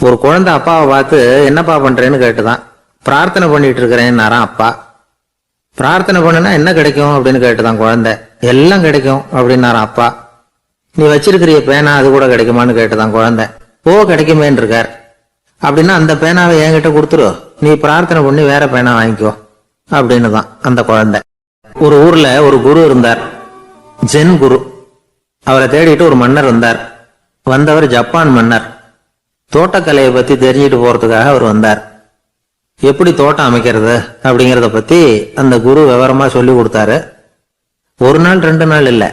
ஒரு குழந்தை அப்பாவை பார்த்து என்னப்பா பண்றேன்னு கேட்டுதான். பிரார்த்தனை பண்ணிட்டு இருக்கிறேன்னாராம் அப்பா? பிரார்த்தனை பண்ணுனா என்ன கிடைக்கும்? அப்படின்னு கேட்டுதான் குழந்தை. எல்லாம் கிடைக்கும் அப்படின்னாராம் அப்பா. நீ வச்சிருக்கிறிய பேனா அது கூட கிடைக்குமான்னு கேட்டுதான் குழந்தை. ஓ கிடைக்குமேன்னு இருக்கார். அப்படின்னா அந்த பேனாவை என்கிட்ட கொடுத்துரு. நீ பிரார்த்தனை பண்ணி வேற பேனா வாங்கிக்கோ அப்படின்னு தான் அந்த குழந்தை. ஒரு ஊர்ல ஒரு குரு இருந்தார். ஜென் குரு. அவரை தேடிட்டு ஒரு மன்னர் இருந்தார் வந்தவர் ஜப்பான் மன்னர். தோட்டக்கலையை பத்தி தெரிஞ்சுட்டு போறதுக்காக அவர் வந்தார். எப்படி தோட்டம் அமைக்கிறது அப்படிங்கிறத பத்தி அந்த குரு விவரமா சொல்லி கொடுத்தாரு. ஒரு நாள் ரெண்டு நாள் இல்ல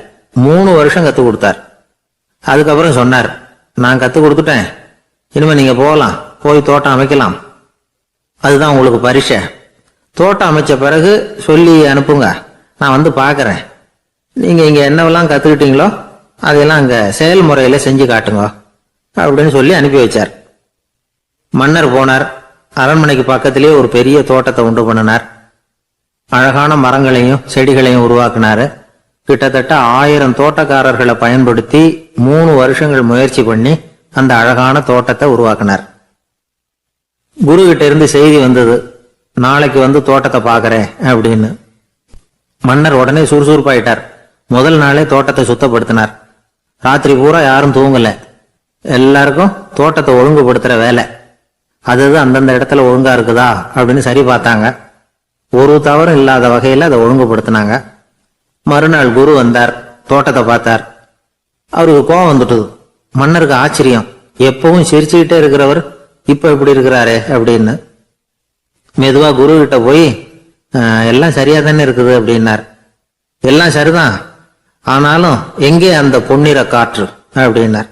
மூணு வருஷம் கற்றுக் கொடுத்தார். அதுக்கப்புறம் சொன்னார் நான் கத்து கொடுத்துட்டேன். இனிமே நீங்க போகலாம் போய் தோட்டம் அமைக்கலாம். அதுதான் உங்களுக்கு பரிசை. தோட்டம் அமைச்ச பிறகு சொல்லி அனுப்புங்க. நான் வந்து பார்க்குறேன் நீங்கள் இங்கே என்னவெல்லாம் கற்றுக்கிட்டீங்களோ அதையெல்லாம் அங்கே செயல்முறையில் செஞ்சு காட்டுங்க. அப்படின்னு சொல்லி அனுப்பி வச்சார். மன்னர் போனார். அரண்மனைக்கு பக்கத்திலேயே ஒரு பெரிய தோட்டத்தை உண்டு பண்ணினார். அழகான மரங்களையும் செடிகளையும் உருவாக்குனாரு. கிட்டத்தட்ட ஆயிரம் தோட்டக்காரர்களை பயன்படுத்தி மூணு வருஷங்கள் முயற்சி பண்ணி அந்த அழகான தோட்டத்தை உருவாக்கினார். குரு கிட்ட இருந்து செய்தி வந்தது நாளைக்கு வந்து தோட்டத்தை பார்க்கறேன் அப்படின்னு. மன்னர் உடனே சுறுசுறுப்பாயிட்டார். முதல் நாளே தோட்டத்தை சுத்தப்படுத்தினார். ராத்திரி பூரா யாரும் தூங்கல. எல்லாருக்கும் தோட்டத்தை ஒழுங்குபடுத்துற வேலை. அதுதான் அந்தந்த இடத்துல ஒழுங்கா இருக்குதா அப்படின்னு சரி பார்த்தாங்க. ஒரு தவறும் இல்லாத வகையில் அதை ஒழுங்குபடுத்தினாங்க. மறுநாள் குரு வந்தார் தோட்டத்தை பார்த்தார். அவருக்கு கோவம் வந்துட்டுது. மன்னருக்கு ஆச்சரியம். எப்பவும் சிரிச்சுக்கிட்டே இருக்கிறவர் இப்போ இப்படி இருக்கிறாரே அப்படின்னு. மெதுவாக குரு கிட்ட போய் எல்லாம் சரியா தானே இருக்குது? அப்படின்னார். எல்லாம் சரிதான். ஆனாலும் எங்கே அந்த பொன்னிற காற்று? அப்படின்னார்.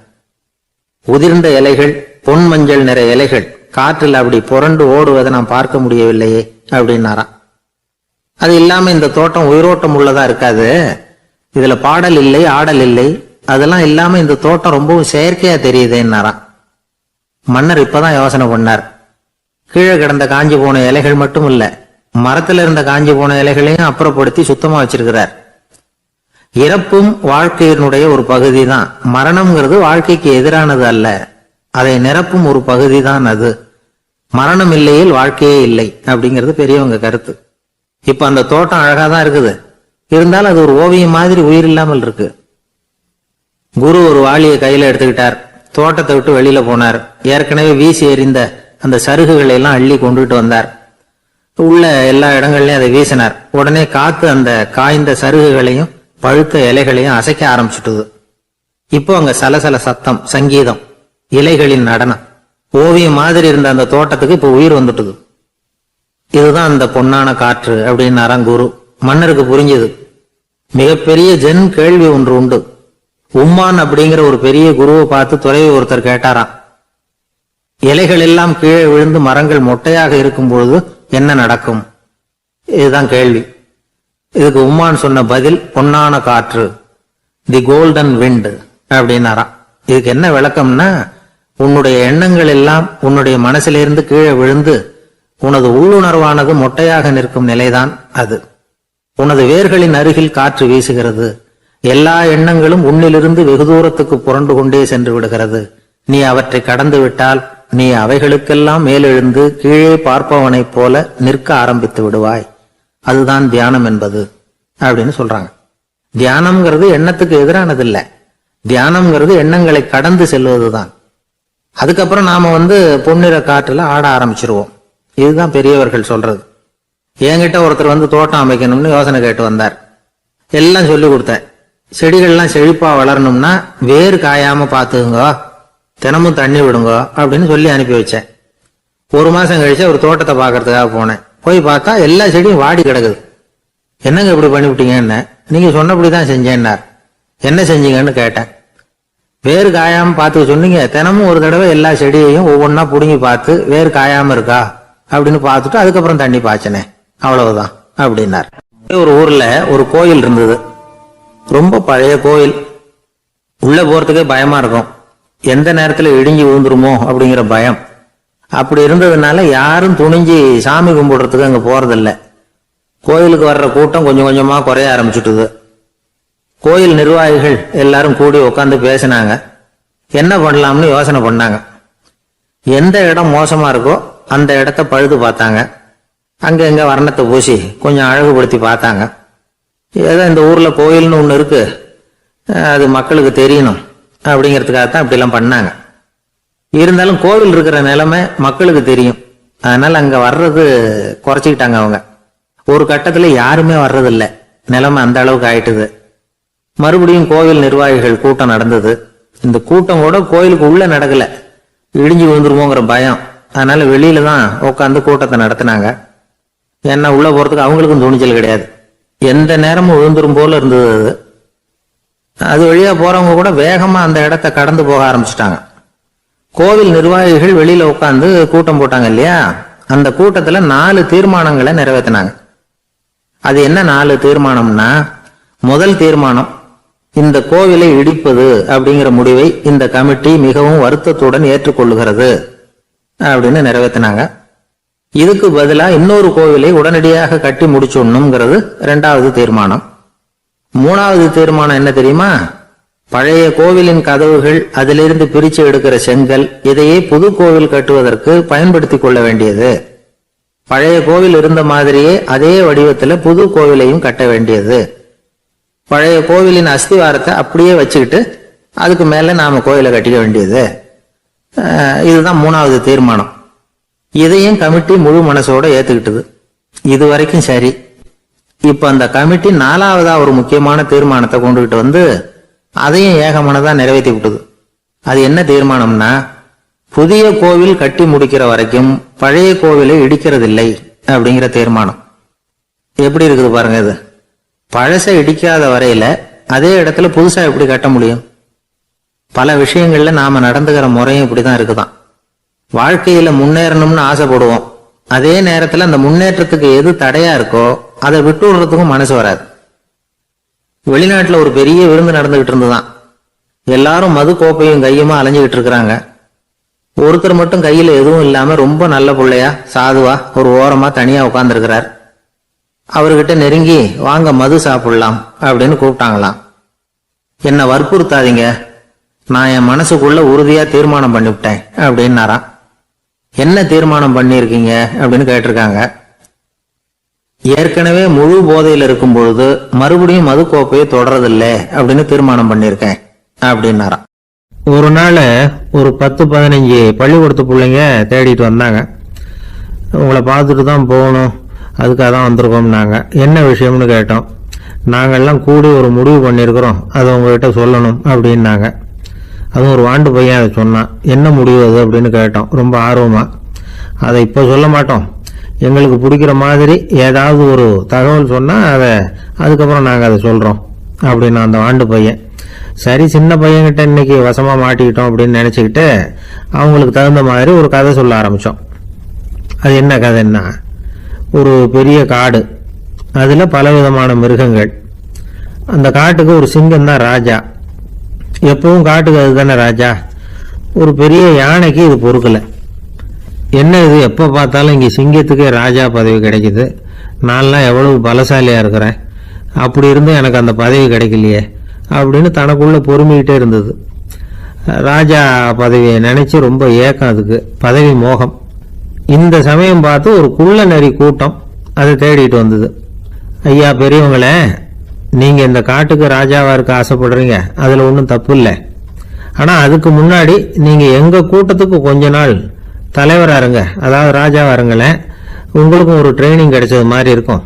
உதிர்ந்த இலைகள் பொன் மஞ்சள் நிற இலைகள் காற்றில் அப்படி புரண்டு ஓடுவதை நான் பார்க்க முடியவில்லையே அப்படின்னாராம். அது இல்லாம இந்த தோட்டம் உயிரோட்டம் உள்ளதா இருக்காது. இதுல பாடல் இல்லை ஆடல் இல்லை. அதெல்லாம் இல்லாம இந்த தோட்டம் ரொம்பவும் செயற்கையா தெரியுதேன்னாராம். மன்னர் இப்பதான் யோசனை பண்ணார். கீழே கிடந்த காஞ்சி போன இலைகள் மட்டும் இல்ல மரத்துல இருந்த காஞ்சி போன இலைகளையும் அப்புறப்படுத்தி சுத்தமா வச்சிருக்கிறார். இறப்பும் வாழ்க்கையினுடைய ஒரு பகுதி தான் மரணம்ங்கிறது வாழ்க்கைக்கு எதிரானது அல்ல. அதை நிரப்பும் ஒரு பகுதி தான் அது. மரணம் இல்லையில் வாழ்க்கையே இல்லை அப்படிங்கிறது பெரியவங்க கருத்து. இப்ப அந்த தோட்டம் அழகா தான் இருக்குது. இருந்தாலும் அது ஒரு ஓவியம் மாதிரி உயிர் இல்லாமல் இருக்கு. குரு ஒரு வாளியை கையில எடுத்துக்கிட்டார். தோட்டத்தை விட்டு வெளியில போனார். ஏற்கனவே வீசி எறிந்த அந்த சருகுகளை எல்லாம் அள்ளி கொண்டுட்டு வந்தார். உள்ள எல்லா இடங்கள்லயும் அதை வீசினார். உடனே காத்து அந்த காய்ந்த சருகுகளையும் பழுத்த இலைகளையும் அசைக்க ஆரம்பிச்சுட்டுது. இப்போ அங்க சலசல சத்தம் சங்கீதம் இலைகளின் நடனம். ஓவியம் மாதிரி இருந்த அந்த தோட்டத்துக்கு இப்போ உயிர் வந்துட்டுது. இதுதான் அந்த பொன்னான காற்று அப்படின்னாராம் குரு. மன்னருக்கு புரிஞ்சுது. மிகப்பெரிய ஜென் கேள்வி ஒன்று உண்டு. உம்மான் அப்படிங்கிற ஒரு பெரிய குருவை பார்த்து துறவி ஒருத்தர் கேட்டாராம். இலைகள் எல்லாம் கீழே விழுந்து மரங்கள் மொட்டையாக இருக்கும் பொழுது என்ன நடக்கும்? இதுதான் கேள்வி. இதுக்கு உம்மான் சொன்ன பதில் பொன்னான காற்று தி கோல்டன் விண்டு அப்படின்னாராம். இதுக்கு என்ன விளக்கம்னா உன்னுடைய எண்ணங்கள் எல்லாம் உன்னுடைய மனசிலிருந்து கீழே விழுந்து உனது உள்ளுணர்வானது மொட்டையாக நிற்கும் நிலைதான் அது. உனது வேர்களின் அருகில் காற்று வீசுகிறது. எல்லா எண்ணங்களும் உன்னிலிருந்து வெகு தூரத்துக்கு புரண்டு கொண்டே சென்று விடுகிறது. நீ அவற்றை கடந்து விட்டால் நீ அவைகளுக்கெல்லாம் மேலெழுந்து கீழே பார்ப்பவனைப் போல நிற்க ஆரம்பித்து விடுவாய். அதுதான் தியானம் என்பது அப்படின்னு சொல்றாங்க. தியானம்ங்கிறது எண்ணத்துக்கு எதிரானது இல்லை தியானம்ங்கிறது எண்ணங்களை கடந்து செல்வது தான் அதுக்கப்புறம் நாம வந்து பொன்னிற காற்றுல ஆட ஆரம்பிச்சிருவோம். இதுதான் பெரியவர்கள் சொல்றது. என்கிட்ட ஒருத்தர் வந்து தோட்டம் அமைக்கணும்னு யோசனை கேட்டு வந்தார். எல்லாம் சொல்லி கொடுத்தேன். செடிகள்லாம் செழிப்பா வளரணும்னா வேர் காயாம பாத்துக்குங்க தினமும் தண்ணி விடுங்க அப்படின்னு சொல்லி அனுப்பி வச்சேன். ஒரு மாசம் கழிச்சு ஒரு தோட்டத்தை பார்க்கறதுக்காக போனேன். போய் பார்த்தா எல்லா செடியும் வாடி கிடக்குது. என்னங்க இப்படி பண்ணிவிட்டீங்கன்னு நீங்க சொன்னபடி தான் செஞ்சேன்னார். என்ன செஞ்சீங்கன்னு கேட்டேன். வேர் காயாம பார்த்து சொன்னீங்க. தினமும் ஒரு தடவை எல்லா செடியையும் ஒவ்வொன்றா பிடுங்கி பார்த்து வேர் காயாம இருக்கா? அப்படின்னு பார்த்துட்டு அதுக்கப்புறம் தண்ணி பாய்ச்சனே. அவ்வளவுதான் அப்படின்னார். ஒரு ஊர்ல ஒரு கோயில் இருந்தது. ரொம்ப பழைய கோயில். உள்ள போறதுக்கே பயமா இருக்கும். எந்த நேரத்துல இடிஞ்சு விழுந்துருமோ அப்படிங்கிற பயம். அப்படி இருந்ததுனால யாரும் துணிஞ்சு சாமி கும்பிடுறதுக்கு அங்கே போகிறதில்ல கோயிலுக்கு வர்ற கூட்டம் கொஞ்சம் கொஞ்சமாக குறைய ஆரம்பிச்சுட்டுது. கோயில் நிர்வாகிகள் எல்லாரும் கூடி உட்காந்து பேசினாங்க. என்ன பண்ணலாம்னு யோசனை பண்ணாங்க. எந்த இடம் மோசமாக இருக்கோ அந்த இடத்த பழுது பார்த்தாங்க. அங்கே எங்க வர்ணத்தை பூசி கொஞ்சம் அழகுபடுத்தி பார்த்தாங்க. ஏதோ இந்த ஊரில் கோயில்னு ஒன்று இருக்குது அது மக்களுக்கு தெரியணும். அப்படிங்கிறதுக்காக தான் இப்படிலாம் பண்ணாங்க. இருந்தாலும் கோவில் இருக்கிற நிலைமை மக்களுக்கு தெரியும். அதனால அங்க வர்றது குறைச்சிக்கிட்டாங்க அவங்க. ஒரு கட்டத்துல யாருமே வர்றதில்ல. நிலைமை அந்த அளவுக்கு ஆயிட்டுது. மறுபடியும் கோவில் நிர்வாகிகள் கூட்டம் நடந்தது. இந்த கூட்டம் கூட கோயிலுக்கு உள்ள நடக்கல. இடிஞ்சு விழுந்துருமோங்கிற பயம். அதனால வெளியில தான் உட்காந்து கூட்டத்தை நடத்தினாங்க. ஏன்னா உள்ள போறதுக்கு அவங்களுக்கும் துணிச்சல் கிடையாது. எந்த நேரமும் விழுந்துரும் போல இருந்தது அது. அது வழியா போறவங்க கூட வேகமா அந்த இடத்த கடந்து போக ஆரம்பிச்சிட்டாங்க. கோவில் நிர்வாகிகள் வெளியில உட்காந்து கூட்டம் போட்டாங்க இல்லையா? அந்த கூட்டத்துல நாலு தீர்மானங்களை நிறைவேற்றினாங்க அது என்ன நாலு தீர்மானம்னா முதல் தீர்மானம் இந்த கோவிலை இடிப்பது அப்படிங்கிற முடிவை இந்த கமிட்டி மிகவும் வருத்தத்துடன் ஏற்றுக்கொள்ளுகிறது அப்படின்னு நிறைவேற்றினாங்க இதுக்கு பதிலா இன்னொரு கோவிலை உடனடியாக கட்டி முடிச்சுடணுங்கிறது ரெண்டாவது தீர்மானம். மூணாவது தீர்மானம் என்ன தெரியுமா? பழைய கோவிலின் கதவுகள் அதிலிருந்து பிரிச்சு எடுக்கிற செங்கல் இதையே புது கோவில் கட்டுவதற்கு பயன்படுத்திக் கொள்ள வேண்டியது. பழைய கோவில் இருந்த மாதிரியே அதே வடிவத்துல புது கோவிலையும் கட்ட வேண்டியது. பழைய கோவிலின் அஸ்திவாரத்தை அப்படியே வச்சுக்கிட்டு அதுக்கு மேல நாம கோயிலை கட்டிக்க வேண்டியது. இதுதான் மூணாவது தீர்மானம். இதையும் கமிட்டி முழு மனசோட ஏத்துக்கிட்டது. இது வரைக்கும் சரி. இப்ப அந்த கமிட்டி நாலாவதா ஒரு முக்கியமான தீர்மானத்தை கொண்டுகிட்டு வந்து அதையும் ஏகமனதாக நிறைவேற்றி விட்டது. அது என்ன தீர்மானம்னா புதிய கோவில் கட்டி முடிக்கிற வரைக்கும் பழைய கோவிலை இடிக்கிறதில்லை அப்படிங்கிற தீர்மானம். எப்படி இருக்குது பாருங்க இது. பழசை இடிக்காத வரையில அதே இடத்துல புதுசா எப்படி கட்ட முடியும்? பல விஷயங்கள்ல நாம நடந்துக்கிற முறையும் இப்படிதான் இருக்குதான். வாழ்க்கையில முன்னேறணும்னு ஆசைப்படுவோம். அதே நேரத்துல அந்த முன்னேற்றத்துக்கு எது தடையா இருக்கோ அதை விட்டு விடுறதுக்கும் மனசு வராது. வெளிநாட்டுல ஒரு பெரிய விருந்து நடந்துகிட்டு இருந்துதான் எல்லாரும் மது கோப்பையும் கையுமா அலைஞ்சுக்கிட்டு இருக்கிறாங்க. ஒருத்தர் மட்டும் கையில எதுவும் இல்லாம ரொம்ப நல்ல பிள்ளையா சாதுவா ஒரு ஓரமா தனியா உட்கார்ந்துருக்கிறார். அவர்கிட்ட நெருங்கி வாங்க மது சாப்பிடலாம் அப்படின்னு கூப்பிட்டாங்களாம். என்ன வற்புறுத்தாதீங்க. நான் என் மனசுக்குள்ள உறுதியா தீர்மானம் பண்ணிவிட்டேன் அப்படின்னாராம். என்ன தீர்மானம் பண்ணியிருக்கீங்க? அப்படின்னு கேட்டிருக்காங்க. ஏற்கனவே முழு போதையில் இருக்கும் பொழுது மறுபடியும் மது கோப்பையை தொடரதில்லை அப்படின்னு தீர்மானம் பண்ணியிருக்கேன் அப்படின்னாராம். ஒரு நாள் ஒரு பத்து பதினஞ்சு பள்ளிக்கூடத்து பிள்ளைங்க தேடிட்டு வந்தாங்க. உங்களை பார்த்துட்டு தான் போகணும் அதுக்காக தான் வந்திருக்கோம்னாங்க. என்ன விஷயம்னு கேட்டோம். நாங்கள்லாம் கூடி ஒரு முடிவு பண்ணியிருக்கிறோம். அதை உங்ககிட்ட சொல்லணும் அப்படின்னாங்க. அதுவும் ஒரு வாண்டு பையன் அதை சொன்னான். என்ன முடிவு அது அப்படின்னு கேட்டோம். ரொம்ப ஆர்வமாக அதை இப்போ சொல்ல மாட்டோம். எங்களுக்கு பிடிக்கிற மாதிரி ஏதாவது ஒரு தகவல் சொன்னால் அதை அதுக்கப்புறம் நாங்கள் அதை சொல்கிறோம் அப்படின்னு அந்த ஆண்டு பையன். சரி சின்ன பையன்கிட்ட இன்னைக்கு வசமாக மாட்டிக்கிட்டோம் அப்படின்னு நினச்சிக்கிட்டு அவங்களுக்கு தகுந்த மாதிரி ஒரு கதை சொல்ல ஆரம்பித்தோம் அது என்ன கதைன்னா ஒரு பெரிய காடு அதில் பலவிதமான மிருகங்கள். அந்த காட்டுக்கு ஒரு சிங்கம் தான் ராஜா. எப்பவும் காட்டுக்கு அதுதானே ராஜா. ஒரு பெரிய யானைக்கு இது பொறுக்கலை. என்ன இது? எப்போ பார்த்தாலும் இங்கே சிங்கத்துக்கே ராஜா பதவி கிடைக்குது. நான்லாம் எவ்வளவு பலசாலியாக இருக்கிறேன். அப்படி இருந்தும் எனக்கு அந்த பதவி கிடைக்கலையே. அப்படின்னு தனக்குள்ளே பொறுமிக்கிட்டே இருந்தது. ராஜா பதவியை நினச்சி ரொம்ப ஏக்கம் அதுக்கு. பதவி மோகம். இந்த சமயம் பார்த்து ஒரு குள்ள நரி கூட்டம் அதை தேடிட்டு வந்தது. ஐயா பெரியவங்களே நீங்கள் இந்த காட்டுக்கு ராஜாவாக இருக்க ஆசைப்படுறீங்க. அதில் ஒன்றும் தப்பு இல்லை. ஆனால் அதுக்கு முன்னாடி நீங்கள் எங்கள் கூட்டத்துக்கு கொஞ்ச நாள் தலைவராக இருங்க அதாவது ராஜாவாக இருங்களேன் உங்களுக்கும் ஒரு ட்ரைனிங் கிடைச்சது மாதிரி இருக்கும்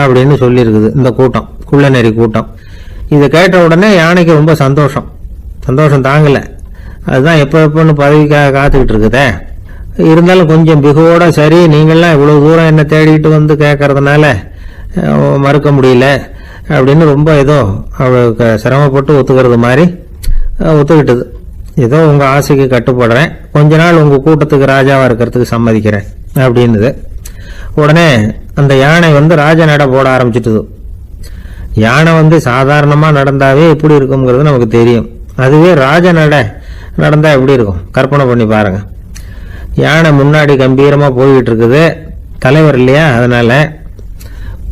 அப்படின்னு சொல்லியிருக்குது இந்த கூட்டம் குள்ளநெறி கூட்டம். இதை கேட்ட உடனே யானைக்கு ரொம்ப சந்தோஷம். சந்தோஷம் தாங்கலை. அதுதான் எப்போ எப்போன்னு பதவிக்காக காத்துக்கிட்டு இருக்குதே. இருந்தாலும் கொஞ்சம் பிகுவோட சரி நீங்கள்லாம் இவ்வளோ தூரம் என்ன தேடிட்டு வந்து கேட்கறதுனால மறுக்க முடியல அப்படின்னு ரொம்ப ஏதோ அவளுக்கு சிரமப்பட்டு ஒத்துக்கிறது மாதிரி ஒத்துக்கிட்டது. ஏதோ உங்கள் ஆசைக்கு கட்டுப்படுறேன். கொஞ்ச நாள் உங்கள் கூட்டத்துக்கு ராஜாவாக இருக்கிறதுக்கு சம்மதிக்கிறேன் அப்படின்னுது. உடனே அந்த யானை வந்து ராஜ நட போட ஆரம்பிச்சிட்டுது. யானை வந்து சாதாரணமாக நடந்தாவே எப்படி இருக்குங்கிறது நமக்கு தெரியும். அதுவே ராஜ நட நடந்தால் எப்படி இருக்கும்? கற்பனை பண்ணி பாருங்கள் யானை முன்னாடி கம்பீரமாக போய்கிட்டு இருக்குது தலைவர் இல்லையா? அதனால்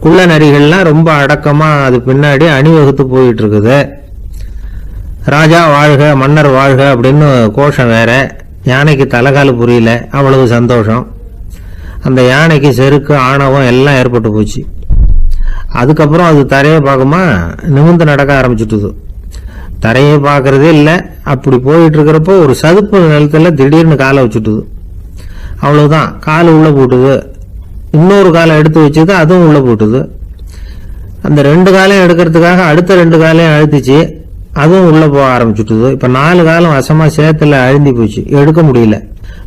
குள்ள நரிகள்லாம் ரொம்ப அடக்கமாக அது பின்னாடி அணிவகுத்து போயிட்டு இருக்குது ராஜா வாழ்க மன்னர் வாழ்க அப்படின்னு கோஷம் வேற. யானைக்கு தலைகால் புரியல அவ்வளவு சந்தோஷம். அந்த யானைக்கு செருக்கு ஆணவம் எல்லாம் ஏற்பட்டு போச்சு. அதுக்கப்புறம் அது தரையை பார்க்குமா நிமிர்ந்து நடக்க ஆரம்பிச்சுட்டுது. தரையை பார்க்கறதே இல்லை அப்படி போயிட்டு இருக்கிறப்போ ஒரு சதுப்பு நிலத்தில் திடீர்னு காலை வச்சுட்டுது. அவ்வளவுதான் கால் உள்ளே போட்டுது. இன்னொரு காலை எடுத்து வச்சது அதுவும் உள்ளே போட்டுது. அந்த ரெண்டு காலையும் எடுக்கிறதுக்காக அடுத்த ரெண்டு காலையும் அழுத்திச்சு. அதுவும் உள்ளே போக ஆரம்பிச்சுட்டுது. இப்போ நாலு காலம் வசமாக சேத்துல அழுந்தி போச்சு. எடுக்க முடியல.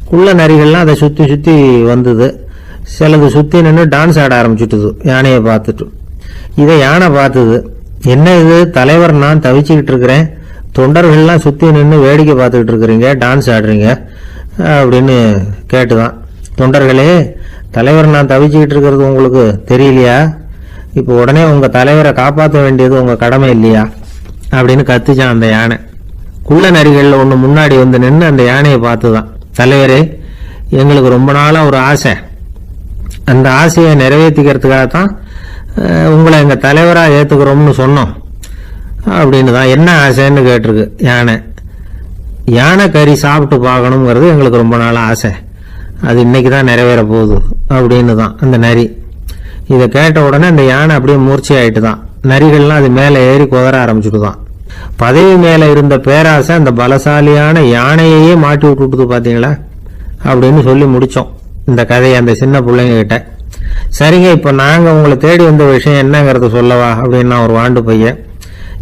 குள்ள நரிகள்லாம் அதை சுற்றி சுற்றி வந்தது. சிலது சுற்றி நின்று டான்ஸ் ஆட ஆரம்பிச்சுட்டுது. யானையை பார்த்துட்டு. இதை யானை பார்த்தது? என்ன இது? தலைவர் நான் தவிச்சுக்கிட்டு இருக்கிறேன். தொண்டர்கள்லாம் சுற்றி நின்று வேடிக்கை பார்த்துக்கிட்டு இருக்கிறீங்க. டான்ஸ் ஆடுறீங்க. அப்படின்னு கேட்டுதான். தொண்டர்களே தலைவர் நான் தவிச்சுக்கிட்டு இருக்கிறது உங்களுக்கு தெரியலையா? இப்போ உடனே உங்கள் தலைவரை காப்பாற்ற வேண்டியது உங்கள் கடமை இல்லையா? அப்படின்னு கத்துச்சான் அந்த யானை. குள்ள நரிகளில் ஒன்று முன்னாடி வந்து நின்று அந்த யானையை பார்த்து தான் தலைவரே எங்களுக்கு ரொம்ப நாளாக ஒரு ஆசை. அந்த ஆசையை நிறைவேற்றிக்கிறதுக்காக தான் உங்களை எங்கள் தலைவராக ஏற்றுக்கிறோம்னு சொன்னோம். அப்படின்னு தான் என்ன ஆசைன்னு கேட்டிருக்கு யானை. யானை கறி சாப்பிட்டு பார்க்கணுங்கிறது எங்களுக்கு ரொம்ப நாள் ஆசை. அது இன்னைக்கு தான் நிறைவேற போகுது அப்படின்னு தான் அந்த நரி. இதை கேட்ட உடனே அந்த யானை அப்படியே மூர்ச்சி ஆயிட்டு தான் நரிகள்லாம் அது மேலே ஏறி குதற ஆரம்பிச்சுட்டு தான் பதவி மேலே இருந்த பேராசை அந்த பலசாலியான யானையையே மாட்டி விட்டுட்டுது பார்த்தீங்களா? அப்படின்னு சொல்லி முடித்தோம் இந்த கதையை அந்த சின்ன பிள்ளைங்ககிட்ட. சரிங்க இப்போ நாங்கள் உங்களை தேடி வந்த விஷயம் என்னங்கிறத சொல்லவா அப்படின்னா ஒரு வாண்டு பையன்.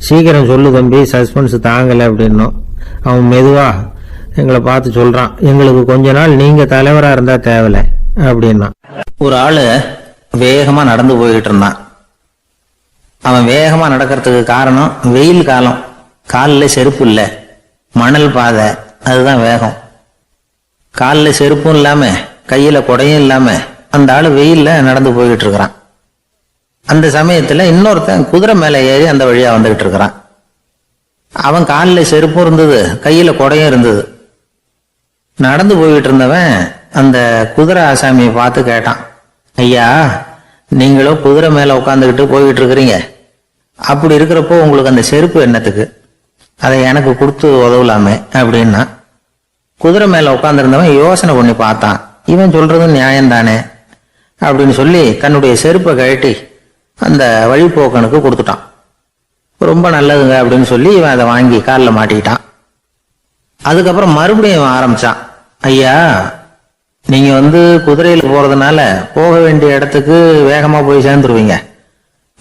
சீக்கிரம் சொல்லு தம்பி சஸ்பென்ஸ் தாங்கலை அப்படின்னோம். அவன் மெதுவா எங்களை பார்த்து சொல்கிறான் எங்களுக்கு கொஞ்ச நாள் நீங்கள் தலைவராக இருந்தால் தேவல அப்படின்னா ஒரு ஆள் வேகமாக நடந்து போய்கிட்டு இருந்தான். அவன் வேகமா நடக்கிறதுக்கு காரணம் வெயில் காலம். காலில் செருப்பு இல்லை. மணல் பாதை. அதுதான் வேகம். காலில் செருப்பும் இல்லாம கையில குடையும் இல்லாம அந்த ஆள் வெயில்ல நடந்து போய்கிட்டு இருக்கிறான். அந்த சமயத்துல இன்னொருத்தன் குதிரை மேல ஏறி அந்த வழியா வந்துகிட்டு இருக்கிறான். அவன் காலில் செருப்பும் இருந்தது கையில குடையும் இருந்தது. நடந்து போய்கிட்டு இருந்தவன் அந்த குதிரை ஆசாமியை பார்த்து கேட்டான். ஐயா நீங்களும் குதிரை மேல உட்காந்துக்கிட்டு போய்கிட்டு இருக்கிறீங்க. அப்படி இருக்கிறப்போ உங்களுக்கு அந்த செருப்பு என்னத்துக்கு? அதை எனக்கு கொடுத்து உதவலாமே அப்படின்னா குதிரை மேலே உட்காந்துருந்தவன் யோசனை பண்ணி பார்த்தான். இவன் சொல்றதும் நியாயம்தானே? அப்படின்னு சொல்லி தன்னுடைய செருப்பை கழட்டி அந்த வழிப்போக்கனுக்கு கொடுத்துட்டான். ரொம்ப நல்லதுங்க அப்படின்னு சொல்லி இவன் அதை வாங்கி காலில் மாட்டிக்கிட்டான். அதுக்கப்புறம் மறுபடியும் இவன் ஆரம்பிச்சான். ஐயா நீங்கள் வந்து குதிரையில் போகிறதுனால போக வேண்டிய இடத்துக்கு வேகமாக போய் சேர்ந்துருவீங்க.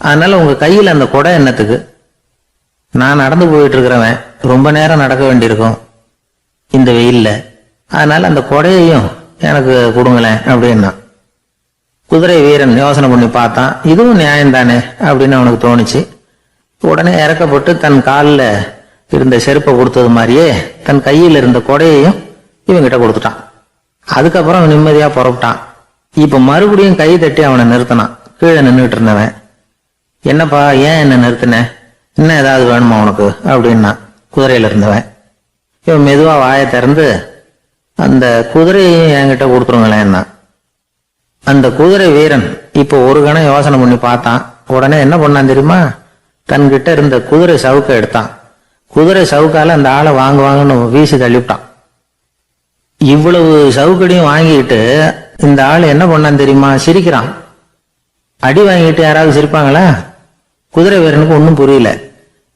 அதனால உங்க கையில் அந்த குடை என்னத்துக்கு? நான் நடந்து போயிட்டு இருக்கிறவன் ரொம்ப நேரம் நடக்க வேண்டியிருக்கும். இந்த வெயில்ல. அதனால அந்த கொடையையும் எனக்கு கொடுங்களேன் அப்படின்னா. குதிரை வீரன் யோசனை பண்ணி பார்த்தான். இதுவும் நியாயம்தானே அப்படின்னு அவனுக்கு தோணுச்சு. உடனே இறக்கப்பட்டு தன் காலில் இருந்த செருப்பை கொடுத்தது மாதிரியே தன் கையில் இருந்த கொடையையும் இவங்கிட்ட கொடுத்துட்டான். அதுக்கப்புறம் நிம்மதியாக புறப்பட்டான். இப்போ மறுபடியும் கை தட்டி அவனை நிறுத்தினான். கீழே நின்றுட்டு இருந்தவன். என்னப்பா ஏன் என்ன நிறுத்தின? என்ன ஏதாவது வேணுமா உனக்கு? அப்படின்னா குதிரையில இருந்தவன். இவன் மெதுவா வாயை திறந்து அந்த குதிரையும் என்கிட்ட கொடுத்துருங்களேன்னா அந்த குதிரை வீரன் இப்போ ஒரு கணம் யோசனை பண்ணி பார்த்தான். உடனே என்ன பண்ணான் தெரியுமா? தன்கிட்ட இருந்த குதிரை சவுக்கை எடுத்தான். குதிரை சவுக்கால அந்த ஆளை வாங்குவாங்கன்னு வீசி தள்ளிவிட்டான். இவ்வளவு சவுக்கடியும் வாங்கிட்டு இந்த ஆள் என்ன பண்ணான் தெரியுமா? சிரிக்கிறான். அடி வாங்கிட்டு யாராவது சிரிப்பாங்களா? குதிரை வீரனுக்கு ஒன்றும் புரியல.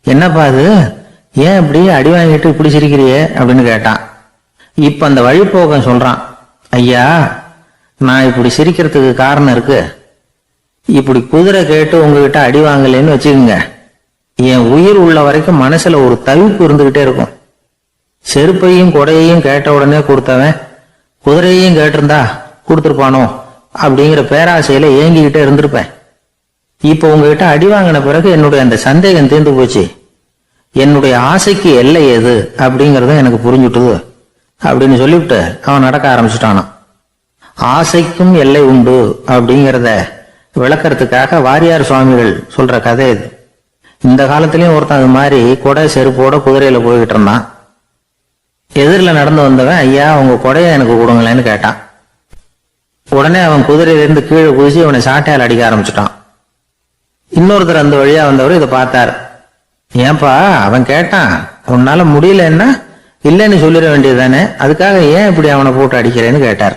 என்னப்பா அது? ஏன் இப்படி அடி வாங்கிட்டு இப்படி சிரிக்கிறியே? அப்படின்னு கேட்டான். இப்போ அந்த வழிப்போக்கன் சொல்கிறான் ஐயா நான் இப்படி சிரிக்கிறதுக்கு காரணம் இருக்கு. இப்படி குதிரை கேட்டு உங்ககிட்ட அடி வாங்கலைன்னு வச்சுக்கோங்க. என் உயிர் உள்ள வரைக்கும் மனசுல ஒரு தவிப்பு இருந்துகிட்டே இருக்கும். செருப்பையும் கொடையையும் கேட்ட உடனே கொடுத்தவன் குதிரையையும் கேட்டிருந்தா கொடுத்துருப்பானோ? அப்படிங்கிற பேராசையில ஏங்கிக்கிட்டே இருந்திருப்பேன். இப்போ உங்ககிட்ட அடி வாங்கின பிறகு என்னுடைய அந்த சந்தேகம் தீர்ந்து போச்சு. என்னுடைய ஆசைக்கு எல்லை எது அப்படிங்கிறத எனக்கு புரிஞ்சுட்டுது அப்படின்னு சொல்லிவிட்டு அவன் நடக்க ஆரம்பிச்சிட்டானான் ஆசைக்கும் எல்லை உண்டு அப்படிங்கிறத விளக்கறதுக்காக வாரியார் சுவாமிகள் சொல்ற கதை இது. இந்த காலத்திலயும் ஒருத்தன் அது மாதிரி கொடை செருப்போட குதிரையில போய்கிட்டு இருந்தான். எதிரில் நடந்து வந்தவன் ஐயா உங்க கொடையை எனக்கு கொடுங்களேன்னு கேட்டான். உடனே அவன் குதிரையிலேருந்து கீழே குதிச்சு அவனை சாட்டையால் அடிக்க ஆரம்பிச்சிட்டான். இன்னொருத்தர் அந்த வழியா வந்தவர் இதை பார்த்தார். ஏன்பா அவன் கேட்டான் உன்னால முடியலன்னா இல்லைன்னு சொல்லிட வேண்டியது தானே அதுக்காக ஏன் இப்படி அவனை போட்டு அடிக்கிறேன்னு கேட்டார்.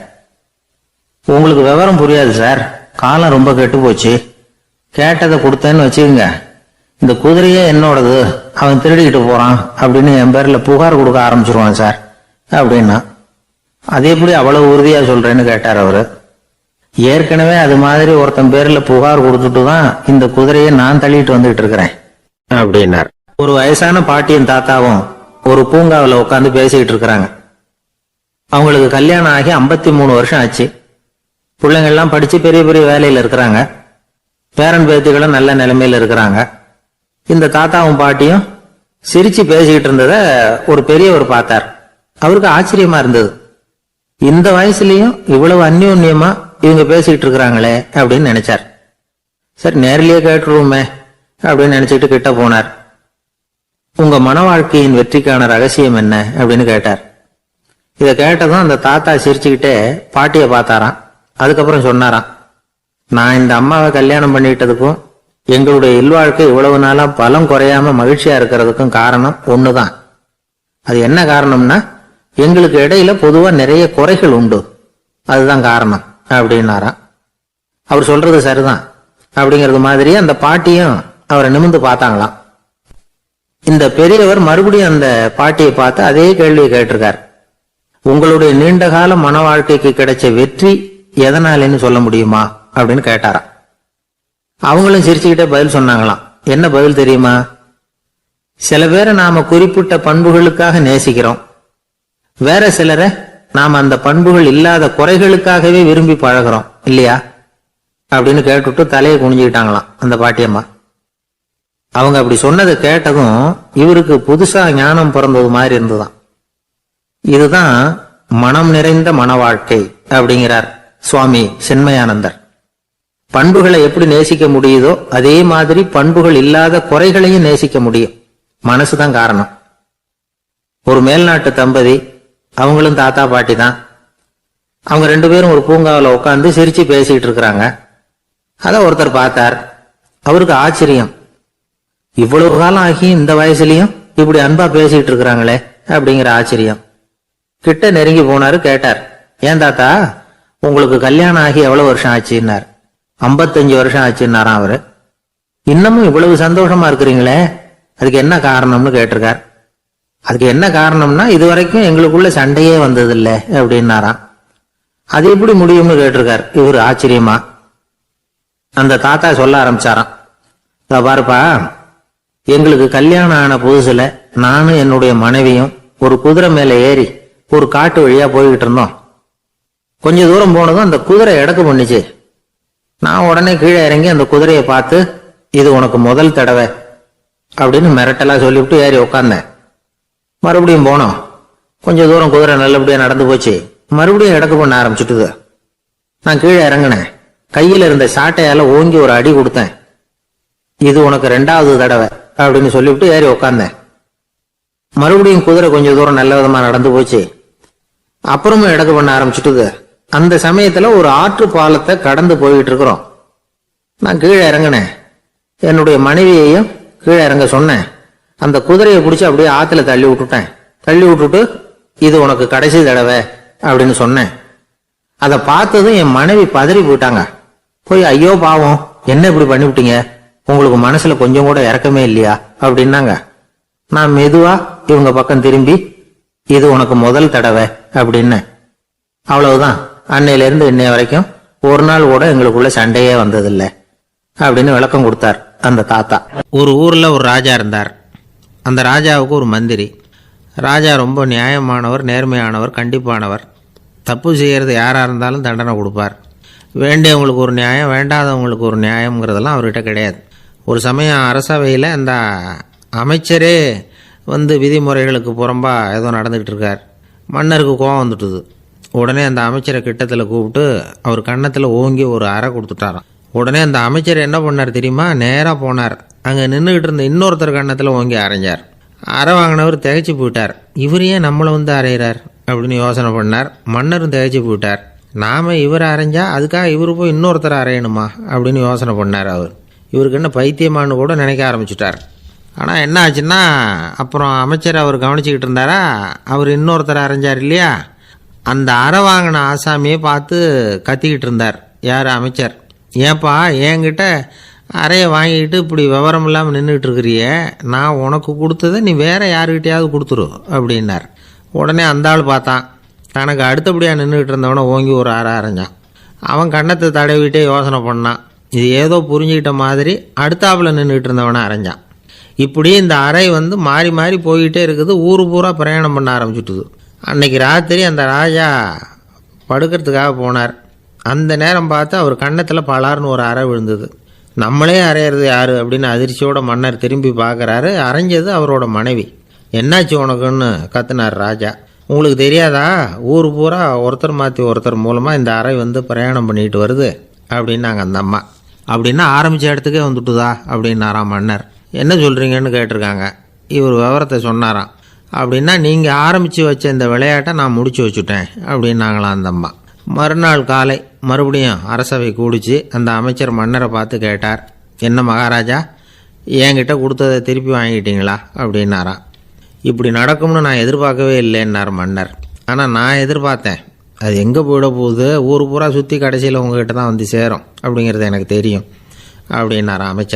உங்களுக்கு விவரம் புரியாது சார். காலம் ரொம்ப கெட்டு போச்சு. கேட்டதை கொடுத்தேன்னு வச்சுக்கோங்க. இந்த குதிரையே என்னோடது. அவன் திருடிக்கிட்டு போறான். அப்படின்னு என் பேர்ல புகார் கொடுக்க ஆரம்பிச்சிருவான் சார். அப்படின்னா அது எப்படி அவ்வளவு உறுதியா சொல்றேன்னு கேட்டார் அவரு. ஏற்கனவே அது மாதிரி ஒருத்தன் பேர்ல புகார் கொடுத்துட்டு தான் இந்த குதிரையை நான் தள்ளிட்டு வந்துகிட்டு இருக்கிறேன். அப்படின்னார். ஒரு வயசான பாட்டியும் தாத்தாவும் ஒரு பூங்காவில் உட்காந்து பேசிக்கிட்டு இருக்கிறாங்க. அவங்களுக்கு கல்யாணம் ஆகி 53 மூணு வருஷம் ஆச்சு. பிள்ளைங்க எல்லாம் படிச்சு பெரிய பெரிய வேலையில இருக்கிறாங்க. பேரன் பேத்திகளும் நல்ல நிலைமையில இருக்கிறாங்க. இந்த தாத்தாவும் பாட்டியும் சிரிச்சு பேசிக்கிட்டு இருந்தத ஒரு பெரியவர் பார்த்தார். அவருக்கு ஆச்சரியமா இருந்தது. இந்த வயசுலயும் இவ்வளவு அந்யோன்யமா இவங்க பேசிக்கிட்டு இருக்கிறாங்களே அப்படின்னு நினைச்சார். சரி நேர்லயே கேட்டுருவோமே அப்படின்னு நினைச்சிட்டு கிட்ட போனார். உங்க மன வாழ்க்கையின் வெற்றிக்கான ரகசியம் என்ன? அப்படின்னு கேட்டார். இத கேட்டதும் அந்த தாத்தா சிரிச்சுக்கிட்டே பாட்டிய பார்த்தாராம். அதுக்கப்புறம் சொன்னாராம் நான் இந்த அம்மாவை கல்யாணம் பண்ணிட்டதுக்கும் எங்களுடைய இல்வாழ்க்கை இவ்வளவு நாளா பலம் குறையாம மகிழ்ச்சியா இருக்கிறதுக்கும் காரணம் ஒண்ணுதான். அது என்ன காரணம்னா எங்களுக்கு இடையில பொதுவா நிறைய குறைகள் உண்டு. அதுதான் காரணம். அப்படின்னாராம். அவர் சொல்றது சரிதான். அப்படிங்கிறது மாதிரி அந்த பாட்டியும் அவரை நிமிந்து பார்த்தாங்களாம். இந்த பெரியவர் மறுபடியும் அந்த பாட்டியை பார்த்து அதே கேள்வியை கேட்டிருக்கார். உங்களுடைய நீண்ட கால மன வாழ்க்கைக்கு கிடைச்ச வெற்றி எதனாலேன்னு சொல்ல முடியுமா? அப்படின்னு கேட்டாராம். அவங்களும் சிரிச்சுக்கிட்டே பதில் சொன்னாங்களாம். என்ன பதில் தெரியுமா? சில பேரை நாம குறிப்பிட்ட பண்புகளுக்காக நேசிக்கிறோம். வேற சிலரை நாம அந்த பண்புகள் இல்லாத குறைகளுக்காகவே விரும்பி பழகுறோம் இல்லையா? அப்படின்னு கேட்டுட்டு தலையை குனிஞ்சுக்கிட்டாங்களாம் அந்த பாட்டியம்மா அவங்க அப்படி சொன்னதை கேட்டதும் இவருக்கு புதுசா ஞானம் பிறந்தது மாதிரி இருந்துதான் இதுதான் மனம் நிறைந்த மன வாழ்க்கை அப்படிங்கிறார் சுவாமி சென்மயானந்தர். பண்புகளை எப்படி நேசிக்க முடியுதோ அதே மாதிரி பண்புகள் இல்லாத குறைகளையும் நேசிக்க முடியும். மனசுதான் காரணம். ஒரு மேல்நாட்டு தம்பதி அவங்களும் தாத்தா பாட்டி தான். அவங்க ரெண்டு பேரும் ஒரு பூங்காவில் உட்காந்து சிரிச்சு பேசிக்கிட்டு இருக்கிறாங்க. அதை ஒருத்தர் பார்த்தார். அவருக்கு ஆச்சரியம். இவ்வளவு காலம் ஆகி இந்த வயசுலயும் இப்படி அன்பா பேசிட்டு இருக்கிறாங்களே அப்படிங்கிற ஆச்சரியம். கிட்ட நெருங்கி போனாரு கேட்டார் ஏன் தாத்தா உங்களுக்கு கல்யாணம் ஆகி எவ்வளவு வருஷம் ஆச்சுன்னார்? ஐம்பத்தஞ்சு வருஷம் ஆச்சுன்னாராம் அவரு. இன்னமும் இவ்வளவு சந்தோஷமா இருக்கிறீங்களே அதுக்கு என்ன காரணம்னு கேட்டிருக்கார். அதுக்கு என்ன காரணம்னா இது வரைக்கும் எங்களுக்குள்ள சண்டையே வந்ததில்லை அப்படின்னாராம். அது எப்படி முடியும்னு கேட்டிருக்கார். இவர் ஆச்சரியமா. அந்த தாத்தா சொல்ல ஆரம்பிச்சாராம். "இதோ பாருப்பா எங்களுக்கு கல்யாணம் ஆன புதுசுல நானும் என்னுடைய மனைவியும் ஒரு குதிரை மேல ஏறி ஒரு காட்டு வழியா போய்கிட்டு இருந்தோம். கொஞ்ச தூரம் போனதும் அந்த குதிரை எடக்கு பண்ணுச்சு நான் உடனே கீழே இறங்கி அந்த குதிரையை பார்த்து இது உனக்கு முதல் தடவை அப்படின்னு மிரட்டலா சொல்லிவிட்டு ஏறி உட்காந்தேன் மறுபடியும் போனோம். கொஞ்சம் தூரம் குதிரை நல்லபடியாக நடந்து போச்சு. மறுபடியும் இடக்கு பண்ண ஆரம்பிச்சுட்டுது. நான் கீழே இறங்கினேன். கையில் இருந்த சாட்டையால் ஓங்கி ஒரு அடி கொடுத்தேன். இது உனக்கு ரெண்டாவது தடவை அப்படின்னு சொல்லிவிட்டு ஏறி உக்காந்தேன். மறுபடியும் குதிரை கொஞ்சம் தூரம் நல்ல விதமாக நடந்து போச்சு. அப்புறமும் இடக்கு பண்ண ஆரம்பிச்சுட்டுது. அந்த சமயத்தில் ஒரு ஆற்று பாலத்தை கடந்து போயிட்டு இருக்கிறோம் நான் கீழே இறங்கினேன். என்னுடைய மனைவியையும் கீழே இறங்க சொன்னேன். அந்த குதிரையை பிடிச்சி அப்படியே ஆத்துல தள்ளி விட்டுட்டேன். தள்ளி விட்டுட்டு இது உனக்கு கடைசி தடவை அப்படின்னு சொன்னேன். அதை பார்த்ததும் என் மனைவி பதறி போயிட்டாங்க. போய் ஐயோ பாவம். என்ன இப்படி பண்ணிவிட்டீங்க? உங்களுக்கு மனசுல கொஞ்சம் கூட இறக்கமே இல்லையா? அப்படின்னாங்க. நான் மெதுவா இவங்க பக்கம் திரும்பி இது உனக்கு முதல் தடவை அப்படின்னு. அவ்வளவுதான். அன்னையிலேருந்து இன்னைய வரைக்கும் ஒரு நாள் கூட எங்களுக்குள்ள சண்டையே வந்ததில்லை. அப்படின்னு விளக்கம் கொடுத்தார் அந்த தாத்தா. ஒரு ஊர்ல ஒரு ராஜா இருந்தார். அந்த ராஜாவுக்கு ஒரு மந்திரி. ராஜா ரொம்ப நியாயமானவர் நேர்மையானவர் கண்டிப்பானவர். தப்பு செய்கிறது யாராக இருந்தாலும் தண்டனை கொடுப்பார். வேண்டியவங்களுக்கு ஒரு நியாயம் வேண்டாதவங்களுக்கு ஒரு நியாயங்கிறதெல்லாம் அவர்கிட்ட கிடையாது. ஒரு சமயம் அரசவையில் அந்த அமைச்சரே வந்து விதிமுறைகளுக்கு புறம்பாக ஏதோ நடந்துக்கிட்டு இருக்கார். மன்னருக்கு கோவம் வந்துட்டுது. உடனே அந்த அமைச்சரை கிட்டத்தில் கூப்பிட்டு அவர் கன்னத்தில் ஓங்கி ஒரு அறை கொடுத்துட்டாராம். உடனே அந்த அமைச்சர் என்ன பண்ணார் தெரியுமா? நேராக போனார். அங்கே நின்றுக்கிட்டு இருந்த இன்னொருத்தர் கன்னத்தில் ஓங்கி அரைஞ்சார். அறை வாங்கினவர் திகைச்சு போயிட்டார். இவர் ஏன் நம்மளை வந்து அரைகிறார் அப்படின்னு யோசனை பண்ணார். மன்னரும் திகைச்சு போயிட்டார். நாம் இவர் அரைஞ்சா அதுக்காக இவரு போய் இன்னொருத்தர் அரையணுமா? அப்படின்னு யோசனை பண்ணார் அவர். இவருக்கு என்ன பைத்தியமானு கூட நினைக்க ஆரம்பிச்சிட்டார். ஆனால் என்ன ஆச்சுன்னா அப்புறம் அமைச்சர் அவர் கவனிச்சிக்கிட்டு இருந்தாரா? அவர் இன்னொருத்தர் அரைஞ்சார் இல்லையா? அந்த அறை வாங்கின ஆசாமியை பார்த்து கத்திக்கிட்டு இருந்தார். யார் அமைச்சர்? ஏப்பா என்கிட்ட அறையை வாங்கிக்கிட்டு இப்படி விவரம் இல்லாமல் நின்றுட்டுருக்கிறிய நான் உனக்கு கொடுத்ததை நீ வேறு யாருக்கிட்டையாவது கொடுத்துரு அப்படின்னார். உடனே அந்த ஆள் பார்த்தான். தனக்கு அடுத்தபடியாக நின்றுக்கிட்டு இருந்தவனை ஓங்கி ஒரு அறை அரைஞ்சான். அவன் கன்னத்தை தடவிட்டே யோசனை பண்ணான். இது ஏதோ புரிஞ்சுக்கிட்ட மாதிரி அடுத்தாப்பில் நின்றுட்டு இருந்தவனை அரைஞ்சான். இப்படி இந்த அறை வந்து மாறி மாறி போய்கிட்டே இருக்குது. ஊரு பூரா பிரயாணம் பண்ண ஆரம்பிச்சுட்டுது. அன்னைக்கு ராத்திரி அந்த ராஜா படுக்கிறதுக்காக போனார். அந்த நேரம் பார்த்து அவர் கன்னத்தில் பலார்னு ஒரு அறை விழுந்தது. நம்மளே அரையிறது யார்? அப்படின்னு அதிர்ச்சியோட மன்னர் திரும்பி பார்க்குறாரு. அரைஞ்சது அவரோட மனைவி. என்னாச்சு உனக்குன்னு? கத்துனார் ராஜா. உங்களுக்கு தெரியாதா? ஊர் பூரா ஒருத்தர் மாற்றி ஒருத்தர் மூலமாக இந்த அறை வந்து பிரயாணம் பண்ணிட்டு வருது அப்படின்னாங்க அந்த அம்மா. அப்படின்னா ஆரம்பித்த இடத்துக்கே வந்துட்டுதா? அப்படின்னாராம் மன்னர். என்ன சொல்கிறீங்கன்னு கேட்டிருக்காங்க. இவர் விவரத்தை சொன்னாராம். அப்படின்னா நீங்கள் ஆரம்பித்து வச்ச இந்த விளையாட்டை நான் முடிச்சு வச்சுட்டேன் அப்படின்னாங்களாம் அந்த அம்மா. மறுநாள் காலை மறுபடியும் அரசவை கூடிச்சு அந்த அமைச்சர் மன்னரை பார்த்து கேட்டார் என்ன மகாராஜா என்கிட்ட கொடுத்ததை திருப்பி வாங்கிட்டீங்களா? அப்படின்னாராம் இப்படி நடக்கும்னு நான் எதிர்பார்க்கவே இல்லைன்னார் மன்னர். ஆனால் நான் எதிர்பார்த்தேன். அது எங்கே போயிட போகுது? ஊர் பூரா சுற்றி கடைசியில் உங்ககிட்ட தான் வந்து சேரும். அப்படிங்கிறது எனக்கு தெரியும் அப்படின்னாரா அமைச்சர்.